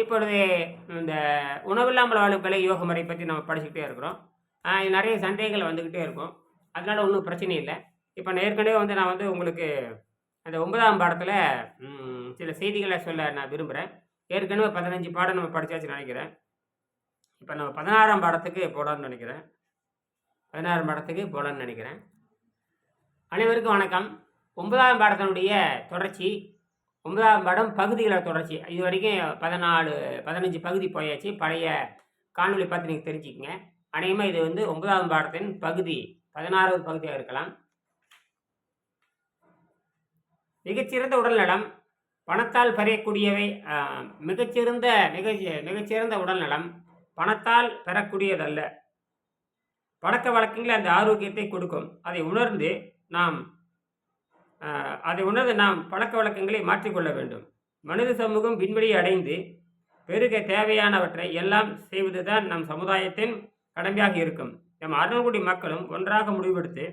இப்பொழுது இந்த உணவில்லாமல் வாழும் கலை யோக முறை பற்றி நம்ம படிச்சுக்கிட்டே இருக்கிறோம். நிறைய சந்தேகங்கள் வந்துக்கிட்டே இருக்கும். அதனால ஒன்றும் பிரச்சனை இல்லை. இப்போ நான் ஏற்கனவே வந்து நான் வந்து உங்களுக்கு அந்த ஒன்பதாம் பாடத்தில் சில செய்திகளை சொல்ல நான் விரும்புகிறேன் ஏற்கனவே பதினஞ்சு பாடம் நம்ம படிச்சாச்சுன்னு நினைக்கிறேன். இப்போ நம்ம பதினாறாம் பாடத்துக்கு போடலாம்னு நினைக்கிறேன். பதினாறாம் பாடத்துக்கு போகலான்னு நினைக்கிறேன். அனைவருக்கும் வணக்கம். ஒன்பதாம் பாடத்தினுடைய தொடர்ச்சி ஒன்பதாம் பாடம் பகுதிகளை தொடர்ச்சி. இது வரைக்கும் பதினாலு பதினஞ்சு பகுதி போயாச்சு. பழைய காணொளி பார்த்து நீங்கள் தெரிஞ்சுக்கங்க. அநேகமாக இது வந்து ஒன்பதாம் பாடத்தின் பகுதி பதினாறாவது பகுதியாக இருக்கலாம். மிகச்சிறந்த உடல்நலம் பணத்தால் பெறக்கூடியவை மிகச்சிறந்த மிக மிகச்சிறந்த உடல்நலம் பணத்தால் பெறக்கூடியதல்ல. பழக்க வழக்கங்களை அந்த ஆரோக்கியத்தை கொடுக்கும். அதை உணர்ந்து நாம் அதை உணர்ந்து நாம் பழக்க வழக்கங்களை மாற்றிக்கொள்ள வேண்டும். மனித சமூகம் விண்வெளி அடைந்து பெருக தேவையானவற்றை எல்லாம் செய்வதுதான் நம் சமுதாயத்தின் கடமையாக இருக்கும். நம் அருணகுடி மக்களும் ஒன்றாக முடிவெடுத்து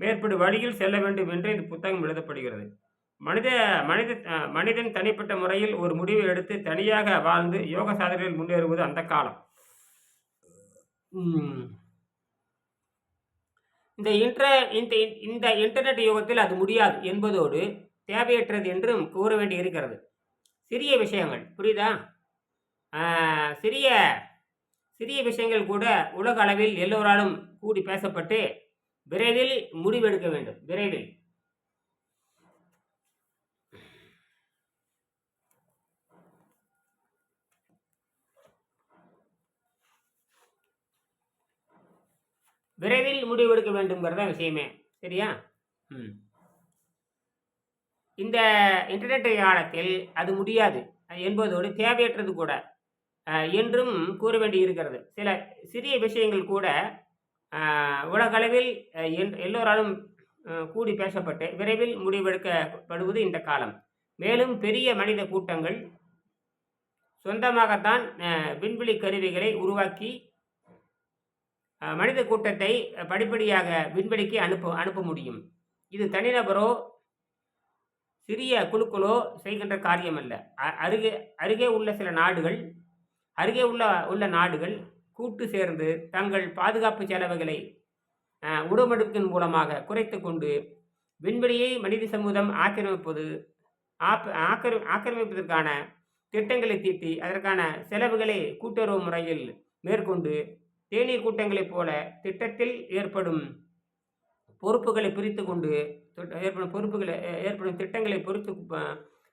மேற்படி வழியில் செல்ல வேண்டும் என்று இந்த புத்தகம் எழுதப்படுகிறது. மனித மனித மனிதன் தனிப்பட்ட முறையில் ஒரு முடிவை எடுத்து தனியாக வாழ்ந்து யோக சாதனையில் முன்னேறுவது அந்த காலம். இந்த இன்ட்ர இந்த இந்த இன்டர்நெட் யுகத்தில் அது முடியாது என்பதோடு தேவையற்றது என்றும் கூற வேண்டி இருக்கிறது சிறிய விஷயங்கள் புரியுதா? சிறிய சிறிய விஷயங்கள் கூட உலக அளவில் எல்லோராலும் கூடி பேசப்பட்டு விரைவில் முடிவெடுக்க வேண்டும். விரைவில். விரைவில் முடிவெடுக்க வேண்டும்ங்கிறத விஷயமே. சரியா? ம். இந்த இன்டர்நெட் காலத்தில் அது முடியாது. என்பதோடு தேவையற்றது கூட. என்றும் கூற வேண்டி இருக்கிறது. சில சிறிய விஷயங்கள் கூட உலகளவில் எல்லோராலும் கூடி பேசப்பட்டு விரைவில் முடிவெடுக்கப்படுவது இந்த காலம். மேலும் பெரிய மனித கூட்டங்கள் சொந்தமாகத்தான் விண்வெளி கருவிகளை உருவாக்கி மனித கூட்டத்தை படிப்படியாக விண்வெளிக்கு அனுப்ப அனுப்ப முடியும். இது தனிநபரோ சிறிய குழுக்களோ செய்கின்ற காரியம் அல்ல அ- அருகே அருகே உள்ள சில நாடுகள் அருகே உள்ள உள்ள நாடுகள் கூட்டு சேர்ந்து தங்கள் பாதுகாப்பு செலவுகளை உடமடுப்பின் மூலமாக குறைத்து கொண்டு விண்வெளியை மனித சமூகம் ஆக்கிரமிப்பது ஆப் ஆக்கிர ஆக்கிரமிப்பதற்கான திட்டங்களை தீட்டி அதற்கான செலவுகளை கூட்டுறவு முறையில் மேற்கொண்டு தேநீர் கூட்டங்களைப் போல திட்டத்தில் ஏற்படும் பொறுப்புகளை பிரித்து கொண்டு ஏற்படும் பொறுப்புகளை ஏற்படும் திட்டங்களை பொறுத்து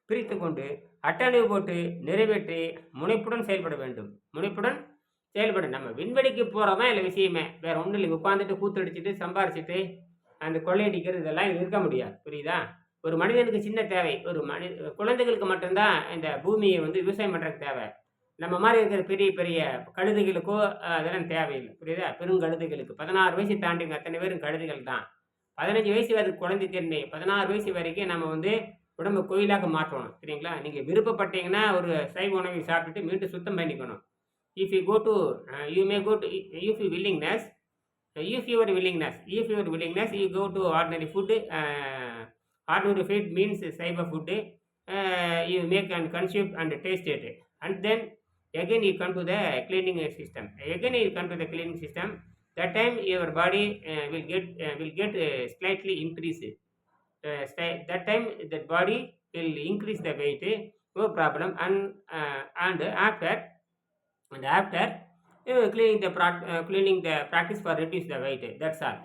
பிரித்து கொண்டு அட்டவணை போட்டு நிறைவேற்றி முனைப்புடன் செயல்பட வேண்டும். முனைப்புடன் செயல்பட நம்ம விண்வெளிக்கு போகிறதான் இல்லை விஷயமே. வேற ஒன்றும் இல்லை. உட்காந்துட்டு கூத்தடிச்சிட்டு சம்பாரிச்சிட்டு அந்த கொள்ளையடிக்கிறது இதெல்லாம் இருக்க முடியாது. புரியுதா? ஒரு மனிதனுக்கு சின்ன தேவை. ஒரு மனி குழந்தைகளுக்கு மட்டும்தான் இந்த பூமியை வந்து விவசாயம் பண்ணுறதுக்கு தேவை. நம்ம மாதிரி இருக்கிற பெரிய பெரிய கழுதைகளுக்கோ அதெல்லாம் தேவையில்லை. புரியுதா? பெருங்கழுதைகளுக்கு பதினாறு வயசு தாண்டிங்க. அத்தனை பேரும் கழுதைகள் தான். பதினஞ்சு வயசு வரைக்கும் குழந்தை திறமை. பதினாறு வயசு வரைக்கும் நம்ம வந்து உடம்பு கோயிலாக மாற்றணும். சரிங்களா? நீங்கள் விருப்பப்பட்டீங்கன்னா ஒரு சைவ உணவை சாப்பிட்டுட்டு மீண்டும் சுத்தம் பண்ணிக்கணும். If you go to you may go to if you willingness if your willingness if your willingness you go to ordinary food ordinary food means சைவ food you make and consume and taste it and then again you come to the cleaning system again you come to the cleaning system that time your body uh, will get uh, will get uh, slightly increase uh, that time the body will increase the weight no problem and uh, and after and after uh, cleaning the prac- uh, cleaning the practice for reduce the weight that's all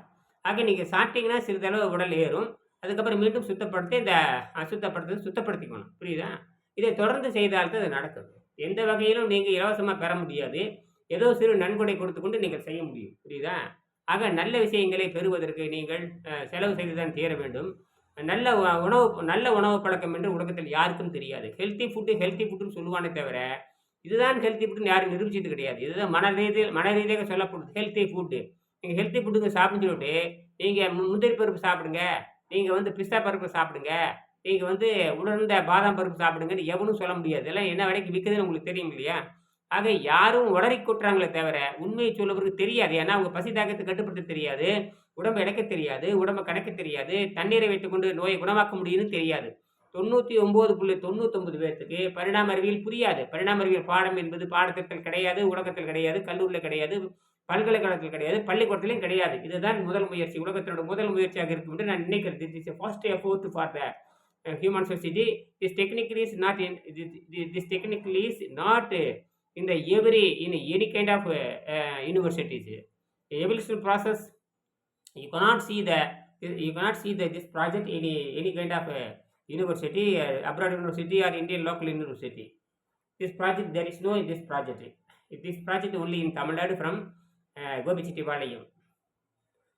ஆக நீங்கள் சாப்பிட்டீங்கன்னா சிறிதளவு உடல் ஏறும் அதுக்கப்புறம் மீண்டும் சுத்தப்படுத்தி இந்த அசுத்தப்படுத்துறது சுத்தப்படுத்திக்கணும் புரியுதா இதை தொடர்ந்து செய்தால்தான் அது நடக்குது எந்த வகையிலும் நீங்கள் இலவசமாக பெற முடியாது. ஏதோ சிறு நன்கொடை கொடுத்து கொண்டு நீங்கள் செய்ய முடியும். புரியுதா? ஆக நல்ல விஷயங்களை பெறுவதற்கு நீங்கள் செலவு செய்து தான் தீர வேண்டும். நல்ல உணவு நல்ல உணவு பழக்கம் என்று உலகத்தில் யாருக்கும் தெரியாது. ஹெல்த்தி ஃபுட்டு ஹெல்த்தி ஃபுட்டுன்னு சொல்லுவானே தவிர இதுதான் ஹெல்த்தி ஃபுட்டுன்னு யாரும் நிரூபிச்சது கிடையாது. இதுதான் மன ரீதியில் மன ரீதியாக சொல்லப்படுது ஹெல்த்தி ஃபுட்டு நீங்கள் ஹெல்த்தி ஃபுட்டுங்க சாப்பிடுன்னு சொல்லிட்டு நீங்கள் முந்திரி பருப்பு சாப்பிடுங்க. நீங்கள் வந்து பிஸ்தா பருப்பு சாப்பிடுங்க. நீங்கள் வந்து உணர்ந்த பாதாம் பருப்பு சாப்பிடுங்கன்னு எவனும் சொல்ல முடியாது. எல்லாம் என்ன விலைக்கு விற்குதுன்னு உங்களுக்கு தெரியும் இல்லையா? ஆக யாரும் உடறி கூட்டுறாங்களே தவிர உண்மையை சொல்லவருக்கு தெரியாது. ஏன்னா அவங்க பசி தாக்கத்தை கட்டுப்படுத்த தெரியாது உடம்பை இணைக்க தெரியாது உடம்பை கணக்க தெரியாது தண்ணீரை வைத்துக்கொண்டு நோயை குணமாக்க முடியும்னு தெரியாது. தொண்ணூற்றி ஒம்பது புள்ளி தொண்ணூத்தொம்பது பேர்த்துக்கு பரிணாம அறிவியல் புரியாது. பரிணாம அறிவியல் பாடம் என்பது பாடத்திட்டத்தில் கிடையாது உலகத்தில் கிடையாது கல்லூரியில் கிடையாது பல்கலைக்கழகத்தில் கிடையாது பள்ளிக்கூடத்திலையும் கிடையாது. இதுதான் முதல் முயற்சி. உலகத்தினோட முதல் முயற்சியாக இருக்கும் என்று நான் நினைக்கிறேன். This is first effort for the human society this technically is not in this, this technically is not uh, in the every in any kind of uh, uh, universities evolution process you cannot see the you cannot see the this project in a, any kind of uh, university uh, abroad university or indian local university this project there is no in this project this project only in tamil nadu from uh, gobichittipalayam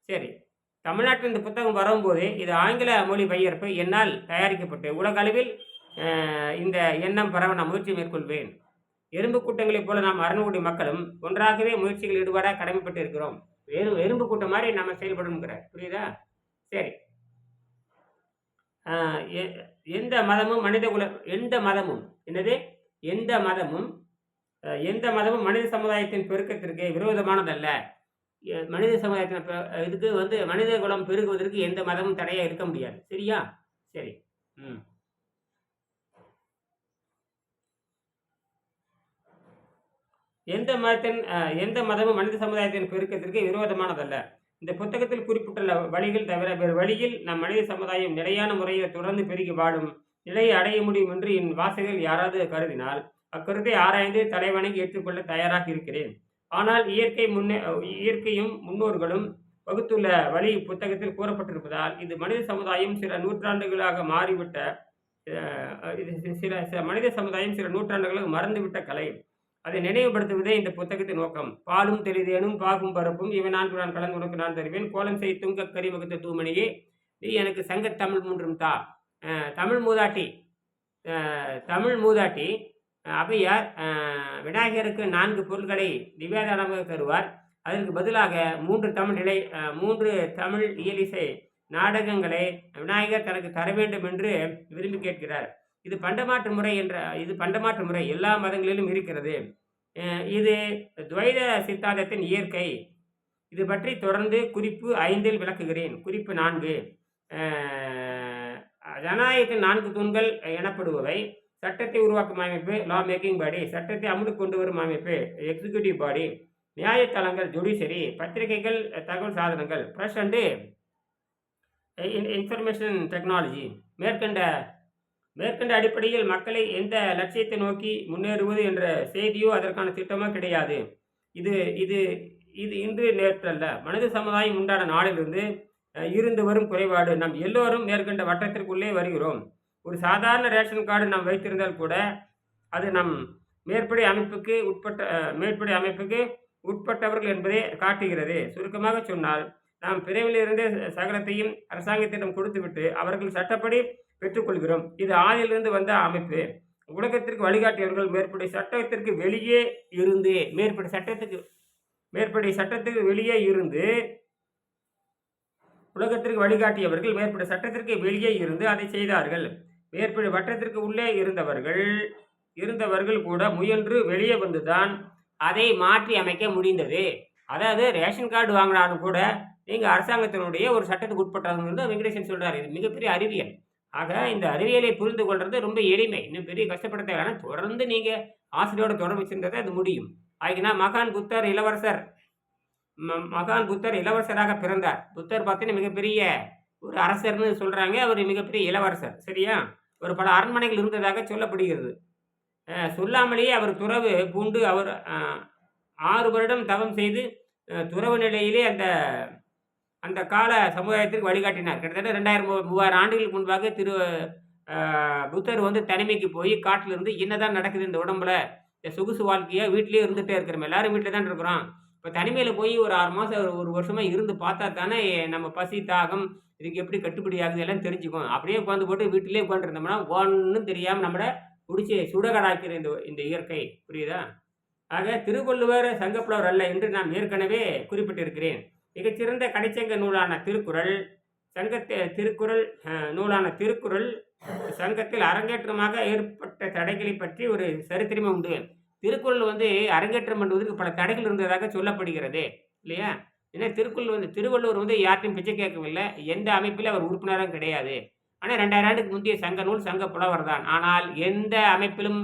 சரி தமிழ்நாட்டில் இந்த புத்தகம் வரும்போது இது ஆங்கில மொழி பெயர்ப்பு என்னால் தயாரிக்கப்பட்டு உலக அளவில் இந்த எண்ணம் பரவ நான் முயற்சி மேற்கொள்வேன். எறும்பு கூட்டங்களைப் போல நாம் அறநூடி மக்களும் ஒன்றாகவே முயற்சிகள் ஈடுபட கடமைப்பட்டு இருக்கிறோம். வெறும் எறும்பு கூட்டம் மாதிரி நம்ம செயல்படணுங்கிற. புரியுதா? சரி. எ- எந்த மதமும் மனித குல எந்த மதமும் என்னது? எந்த மதமும் எந்த மதமும் மனித சமுதாயத்தின் பெருக்கத்திற்கு விரோதமானதல்ல. மனித சமுதாயத்தின் பெ- இதுக்கு வந்து மனித குலம் பெருகுவதற்கு எந்த மதமும் தடையாக இருக்க முடியாது. சரியா? சரி. ம். எந்த மதத்தின் எந்த மதமும் மனித சமுதாயத்தின் பெருக்கத்திற்கு விரோதமானதல்ல. இந்த புத்தகத்தில் குறிப்பிட்டுள்ள வழிகள் தவிர வேறு வழியில் நம் மனித சமுதாயம் நிலையான முறையில் தொடர்ந்து பெருகி வாழும் நிலையை அடைய முடியும் என்று என் வாசகர்கள் யாராவது கருதினால் அக்கருத்தை ஆராய்ந்து தலைவனை ஏற்றுக்கொள்ள தயாராக இருக்கிறேன். ஆனால் இயற்கை முன்னே இயற்கையும் முன்னோர்களும் வகுத்துள்ள வழி புத்தகத்தில் கூறப்பட்டிருப்பதால் இது மனித சமுதாயம் சில நூற்றாண்டுகளாக மாறிவிட்ட இது சில சில மனித சமுதாயம் சில நூற்றாண்டுகளாக மறந்துவிட்ட கலை. அதை நினைவுபடுத்துவதே இந்த புத்தகத்தின் நோக்கம். பாலும் தெளிதேனும் பாகும் பரப்பும் இவன் நான்கு நான் கலந்து உனக்கு நான் தருவேன். கோலம் செய் துங்க கறி வகுத்த தூமணியே நீ எனக்கு சங்க தமிழ் மூன்றும் தா. தமிழ் மூதாட்டி தமிழ் மூதாட்டி அவையார் விநாயகருக்கு நான்கு பொருட்களை நிவேதனமாக தருவார். அதற்கு பதிலாக மூன்று தமிழ் நிலை மூன்று தமிழ் இயலிசை நாடகங்களை விநாயகர் தனக்கு தர வேண்டும் என்று விரும்பி கேட்கிறார். இது பண்டமாற்று முறை என்ற இது பண்டமாற்று முறை எல்லா மதங்களிலும் இருக்கிறது. இது துவைத சித்தாந்தத்தின் இயற்கை. இது பற்றி தொடர்ந்து குறிப்பு ஐந்தில் விளக்குகிறேன். குறிப்பு நான்கு. ஜனநாயகத்தின் நான்கு தூண்கள் எனப்படுபவை. சட்டத்தை உருவாக்கும் அமைப்பு லா மேக்கிங் பாடி சட்டத்தை அமுலுக்கு கொண்டு வரும் அமைப்பு எக்ஸிக்யூட்டிவ் பாடி நியாயத்தளங்கள் ஜுடிஷரி பத்திரிகைகள் தகவல் சாதனங்கள் ப்ரெஷ் அண்டு இன்ஃபர்மேஷன் டெக்னாலஜி மேற்கண்ட மேற்கண்ட அடிப்படையில் மக்களை எந்த லட்சியத்தை நோக்கி முன்னேறுவது என்ற செய்தியோ அதற்கான திட்டமோ கிடையாது. இது இது இது இன்று நேற்றல்ல மனித சமுதாயம் உண்டான நாளிலிருந்து இருந்து வரும் குறைபாடு. நாம் எல்லோரும் மேற்கண்ட வட்டத்திற்குள்ளே வருகிறோம். ஒரு சாதாரண ரேஷன் கார்டு நாம் வைத்திருந்தால் கூட அது நம் மேற்படி அமைப்புக்கு உட்பட்ட மேற்படி அமைப்புக்கு உட்பட்டவர்கள் என்பதை காட்டுகிறது. சுருக்கமாக சொன்னால் நாம் பிரிவிலிருந்து சகலத்தையும் அரசாங்கத்திடம் கொடுத்துவிட்டு அவர்கள் சட்டப்படி பெற்றுக்கொள்கிறோம். இது ஆதியிலிருந்து வந்த அமைப்பு. உலகத்திற்கு வழிகாட்டியவர்கள் மேற்படி சட்டத்திற்கு வெளியே இருந்து மேற்படி சட்டத்துக்கு மேற்படி சட்டத்துக்கு வெளியே இருந்து உலகத்திற்கு வழிகாட்டியவர்கள் மேற்படி சட்டத்திற்கு வெளியே இருந்து அதை செய்தார்கள். மேற்படி வட்டத்திற்கு உள்ளே இருந்தவர்கள் இருந்தவர்கள் கூட முயன்று வெளியே வந்துதான் அதை மாற்றி அமைக்க முடிந்தது. அதாவது ரேஷன் கார்டு வாங்கினாலும் கூட நீங்கள் அரசாங்கத்தினுடைய ஒரு சட்டத்துக்கு உட்பட்டவங்க வெங்கடேசன் சொல்கிறார் இது மிகப்பெரிய அறிவியல். ஆக இந்த அறிவியலை புரிந்து கொள்வது ரொம்ப எளிமை. இன்னும் பெரிய கஷ்டப்பட தேவையான தொடர்ந்து நீங்கள் ஆசிரியோட தொடர்பு வச்சிருந்ததை அது முடியும். ஆகினா மகான் புத்தர் இளவரசர் ம- மகான் புத்தர் இளவரசராக பிறந்தார். புத்தர் பார்த்தீங்கன்னா மிகப்பெரிய ஒரு அரசர்னு சொல்கிறாங்க அவர் மிகப்பெரிய இளவரசர். சரியா? ஒரு பல அரண்மனைகள் இருந்ததாக சொல்லப்படுகிறது. சொல்லாமலேயே அவர் துறவு பூண்டு அவர் ஆறு வருடம் தவம் செய்து துறவு நிலையிலே அந்த அந்த கால சமுதாயத்திற்கு வழிகாட்டினார். கிட்டத்தட்ட ரெண்டாயிரம் மூவாயிரம் ஆண்டுகளுக்கு முன்பாக திரு புத்தர் வந்து தனிமைக்கு போய் காட்டிலிருந்து என்னதான் நடக்குது இந்த உடம்புல இந்த சொகுசு வாழ்க்கையாக வீட்லேயே இருந்துகிட்டே இருக்கிறோம். எல்லாரும் வீட்டில் தான் இருக்கிறோம். இப்போ தனிமையில் போய் ஒரு ஆறு மாதம் ஒரு வருஷமாக இருந்து பார்த்தா தானே நம்ம பசி தாகம் இதுக்கு எப்படி கட்டுப்படி ஆகுது எல்லாம் தெரிஞ்சுக்கும். அப்படியே உட்காந்து போட்டு வீட்டிலே உட்காந்துருந்தோம்னா ஒன்றும் தெரியாமல் நம்மளை பிடிச்சி சுடகடாக்கிற இந்த இந்த இயற்கை. புரியுதா? ஆக திருவள்ளுவர் சங்கப்புலவர் அல்ல என்று நான் ஏற்கனவே குறிப்பிட்டிருக்கிறேன். மிகச்சிறந்த கடைச்சங்க நூலான திருக்குறள் சங்கத்தை திருக்குறள் நூலான திருக்குறள் சங்கத்தில் அரங்கேற்றமாக ஏற்பட்ட தடைகளை பற்றி ஒரு சரித்திரமே உண்டு. திருக்குறள் வந்து அரங்கேற்றம் பண்ணுவதற்கு பல தடைகள் இருந்ததாக சொல்லப்படுகிறது இல்லையா? ஏன்னா திருக்குறள் வந்து திருவள்ளுவர் வந்து யார்ட்டையும் பிச்சை கேட்கவில்லை. எந்த அமைப்பில் அவர் உறுப்பினரும் கிடையாது. ஆனால் ரெண்டாயிரம் ஆண்டுக்கு முந்தைய சங்க நூல் சங்க புலவர் தான். ஆனால் எந்த அமைப்பிலும்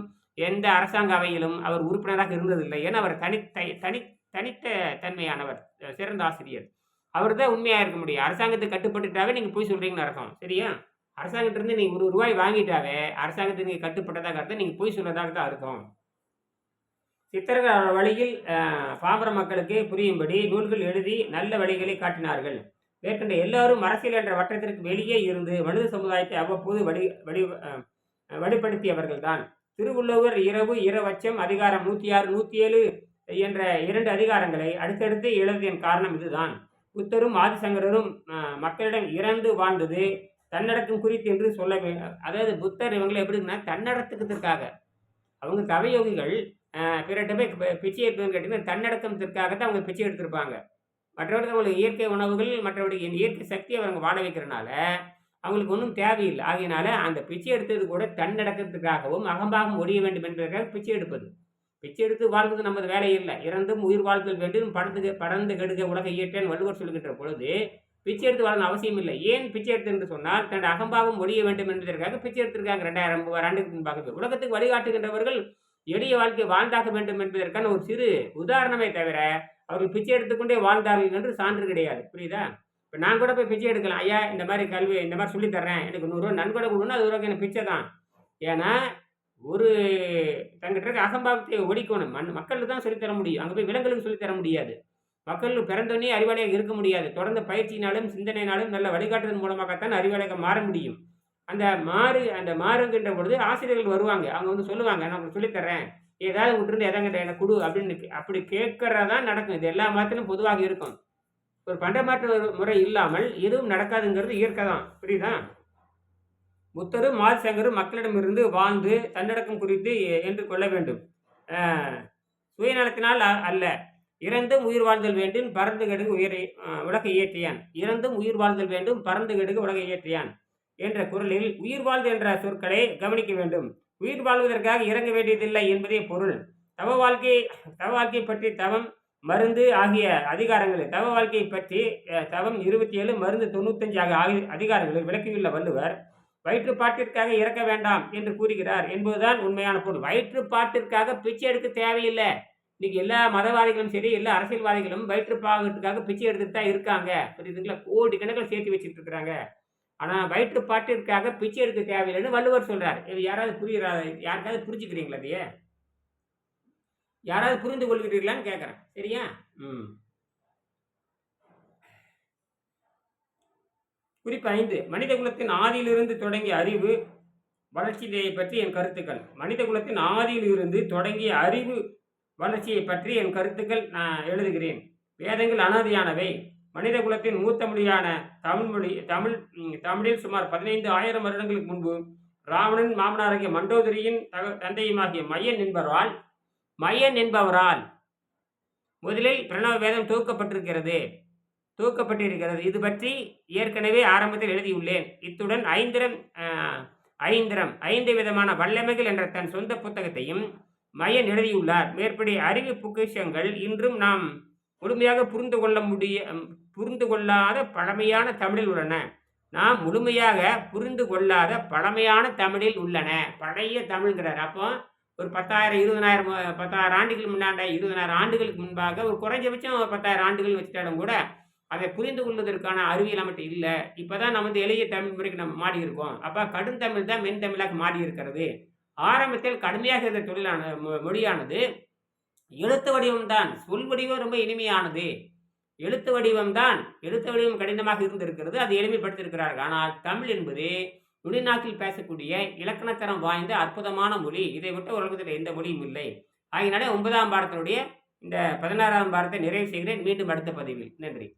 எந்த அரசாங்க அவையிலும் அவர் உறுப்பினராக இருந்ததில்லை. ஏன்னா அவர் தனி தனி தனித்த தன்மையானவர் சிறந்த ஆசிரியர். அவர் தான் உண்மையாக இருக்க முடியும். அரசாங்கத்துக்கு கட்டுப்பட்டுட்டாவே நீங்கள் போய் சொல்கிறீங்கன்னு அர்த்தம் சரியா? அரசாங்கத்திலிருந்து நீங்கள் ஒரு ரூபாய் வாங்கிட்டாவே அரசாங்கத்துக்கு நீங்கள் கட்டுப்பட்டதாக அர்த்தம் நீங்கள் போய் சொல்கிறதாக தான் அர்த்தம். சித்தர்கள் வழியில் பாமர மக்களுக்கு புரியும்படி நூல்கள் எழுதி நல்ல வழிகளை காட்டினார்கள். மேற்கண்ட எல்லாரும் அரசியல் என்ற வட்டத்திற்கு வெளியே இருந்து மனித சமுதாயத்தை அவ்வப்போது வடி வடி வடிப்படுத்தியவர்கள் தான் திருவள்ளுவர் இரவு இரவச்சம் அதிகாரம் நூற்றி ஆறு நூற்றி ஏழு என்ற இரண்டு அதிகாரங்களை அடுத்தடுத்து எழுதியன் காரணம் இதுதான். புத்தரும் ஆதிசங்கரரும் மக்களிடம் இறந்து வாழ்ந்தது தன்னடக்கம் குறித்து என்று சொல்ல அதாவது புத்தர் இவங்களை எப்படின்னா தன்னடத்துக்கத்திற்காக அவங்க தவயோகிகள் பிறட்ட போய் பிச்சை எடுப்பதுன்னு கேட்டிங்கன்னா தன்னடக்கத்திற்காக தான் அவங்க பிச்சை எடுத்திருப்பாங்க. மற்றவர்கள் அவங்களுக்கு இயற்கை உணவுகள் மற்றவர்களுக்கு இயற்கை சக்தி அவங்க வாழ வைக்கிறனால அவங்களுக்கு ஒன்றும் தேவையில்லை. ஆகையினால அந்த பிச்சை எடுத்தது கூட தன்னடக்கத்துக்காகவும் அகம்பாகம் ஒழிய வேண்டும் என்பதற்காக பிச்சை எடுப்பது. பிச்சை எடுத்து வாழ்வது நமது வேலை இல்லை இறந்தும் உயிர் வாழ்தல் வேண்டும். படந்து படந்து கெடுக்க உலக இயற்றேன் வள்ளுவர் சொல்கின்ற பொழுது பிச்சை எடுத்து வாழணும் அவசியம் இல்லை. ஏன் பிச்சை எடுத்து என்று சொன்னால் தன் அகம்பாவம் ஒழிய வேண்டும் என்பதற்காக பிச்சை எடுத்திருக்காங்க. ரெண்டாயிரம் ஆண்டுக்கு முன்பாக உலகத்துக்கு வழிகாட்டுகின்றவர்கள் எளிய வாழ்க்கை வாழ்ந்தாக வேண்டும் என்பதற்கான ஒரு சிறு உதாரணமே தவிர அவர்கள் பிச்சை எடுத்துக்கொண்டே வாழ்ந்தார்கள் என்று சான்று கிடையாது. புரியுதா? இப்போ நான் கூட போய் பிச்சை எடுக்கலாம். ஐயா இந்த மாதிரி கல்வி இந்த மாதிரி சொல்லித்தர்றேன் எனக்கு நூறுரூவா நன்கொடை கொடுக்கணும் அது ஒரு எனக்கு பிச்சை தான். ஏன்னா ஒரு தங்கிட்ட இருக்க அசம்பாவத்தை ஒழிக்கணும். மண் மக்களுக்கு தான் சொல்லித்தர முடியும். அங்கே போய் விலங்குகளுக்கு சொல்லித்தர முடியாது. மக்கள் பிறந்தோடனே அறிவாளியாக இருக்க முடியாது. தொடர்ந்து பயிற்சியினாலும் சிந்தனையினாலும் நல்ல வழிகாட்டுதல் மூலமாகத்தான் அறிவாளியாக மாற முடியும். அந்த மாறு அந்த மாறுகின்ற பொழுது ஆசிரியர்கள் வருவாங்க. அவங்க வந்து சொல்லுவாங்க நான் உங்களுக்கு சொல்லித்தரேன் ஏதாவது விட்டுருந்து எதாங்கிட்ட எனக்கு கொடு அப்படின்னு அப்படி கேட்கறதான் நடக்கும். இது எல்லா மதத்திலும் பொதுவாக இருக்கும். ஒரு பண்டமாற்று முறை இல்லாமல் எதுவும் நடக்காதுங்கிறது இயற்கை தான். புரியுதா? புத்தரும் மால்சங்கரும் மக்களிடமிருந்து வாழ்ந்து தன்னடக்கம் குறித்து என்று கொள்ள வேண்டும். சுயநலத்தினால் அல்ல. இறந்தும் உயிர் வாழ்தல் வேண்டும் பறந்து கெடுகு உயிரை உலக இயற்றியான். இறந்தும் உயிர் வாழ்தல் வேண்டும் பறந்து கெடுகு உலக இயற்றியான். என்ற குரலில் உயிர் வாழ்வு என்ற சொற்களை கவனிக்க வேண்டும். உயிர் வாழ்வதற்காக இறங்க வேண்டியதில்லை என்பதே பொருள். தவ வாழ்க்கை தவ வாழ்க்கை பற்றி தவம் மருந்து ஆகிய அதிகாரங்கள். தவ வாழ்க்கையை பற்றி தவம் இருபத்தி ஏழு மருந்து தொண்ணூத்தஞ்சு ஆகிய அதிகாரங்களில் விளக்கியுள்ள வள்ளுவர் வயிற்றுப்பாட்டிற்காக இறக்க வேண்டாம் என்று கூறுகிறார் என்பதுதான் உண்மையான பொருள். வயிற்றுப்பாட்டிற்காக பிச்சை எடுக்க தேவையில்லை. இன்னைக்கு எல்லா மதவாதிகளும் சரி எல்லா அரசியல்வாதிகளும் வயிற்றுப்பாகத்துக்காக பிச்சை எடுத்துட்டு தான் இருக்காங்க. புரியுதுங்களா? கோடி கணக்கில் சேர்த்து வச்சுட்டு இருக்கிறாங்க. ஆனால் வயிற்று பாட்டிற்காக பிச்சை எடுக்க தேவையில்லைன்னு வள்ளுவர் சொல்கிறார் இது யாராவது புரியுறா யாருக்காவது புரிஞ்சுக்கிறீங்களா அதையே யாராவது புரிந்து கொள்கிறீர்களான்னு கேட்குறேன் சரியா? ம். குறிப்பு ஐந்து. மனித குலத்தின் ஆதியிலிருந்து தொடங்கிய அறிவு வளர்ச்சியை பற்றி என் கருத்துக்கள். மனித குலத்தின் ஆதியிலிருந்து தொடங்கிய அறிவு வளர்ச்சியை பற்றி என் கருத்துக்கள் நான் எழுதுகிறேன். வேதங்கள் அனாதியானவை. மனித குலத்தின் மூத்த மொழியான தமிழ் மொழி தமிழ் தமிழில் சுமார் பதினைந்து ஆயிரம் வருடங்களுக்கு முன்பு ராவணன் மாமனாராகிய மண்டோதரியின் தக தந்தையுமாகிய மையன் என்பவரால் மையன் என்பவரால் முதலில் பிரணவ வேதம் துவக்கப்பட்டிருக்கிறது துவக்கப்பட்டிருக்கிறது இது பற்றி ஏற்கனவே ஆரம்பத்தில் எழுதியுள்ளேன். இத்துடன் ஐந்திரம் ஐந்திரம் ஐந்து விதமான வல்லமைகள் என்ற தன் சொந்த புத்தகத்தையும் மையன் எழுதியுள்ளார். மேற்படி அறிவு பொக்கிஷங்கள் இன்றும் நாம் முழுமையாக புரிந்து கொள்ள முடிய புரிந்து கொள்ளாத பழமையான தமிழில் உள்ளன. நாம் முழுமையாக புரிந்து கொள்ளாத பழமையான தமிழில் உள்ளன. பழைய தமிழ்ங்கிறார். அப்போ ஒரு பத்தாயிரம் இருபதனாயிரம் பத்தாயிரம் ஆண்டுகள் முன்னாண்ட இருபதனாயிரம் ஆண்டுகளுக்கு முன்பாக ஒரு குறைஞ்சபட்சம் ஒரு பத்தாயிரம் ஆண்டுகள் வச்சுட்டாலும் கூட அதை புரிந்து கொள்வதற்கான அறிவியல் நம்மகிட்ட இல்லை. இப்போ தான் நம்ம வந்து எளிய தமிழ் முறைக்கு நம்ம மாறி இருக்கோம் அப்போ கடுந்தமிழ் தான் மென் தமிழாக மாறி இருக்கிறது ஆரம்பத்தில் கடுமையாக இருந்த தொழிலான மொழியானது எழுத்து வடிவம்தான் சொல் வடிவம் ரொம்ப இனிமையானது. எழுத்து வடிவம் தான். எழுத்து வடிவம் கடினமாக இருந்திருக்கிறது. அதை எளிமைப்படுத்தியிருக்கிறார்கள். ஆனால் தமிழ் என்பது நுடிநாக்கில் பேசக்கூடிய இலக்கணத்தரம் வாய்ந்த அற்புதமான மொழி. இதை விட்டு உலகத்தில் எந்த மொழியும் இல்லை. ஆகினாலே ஒன்பதாம் பாடத்தினுடைய இந்த பதினாறாம் பாடத்தை நிறைவு செய்கிறேன். மீண்டும் அடுத்த பதிவில். நன்றி.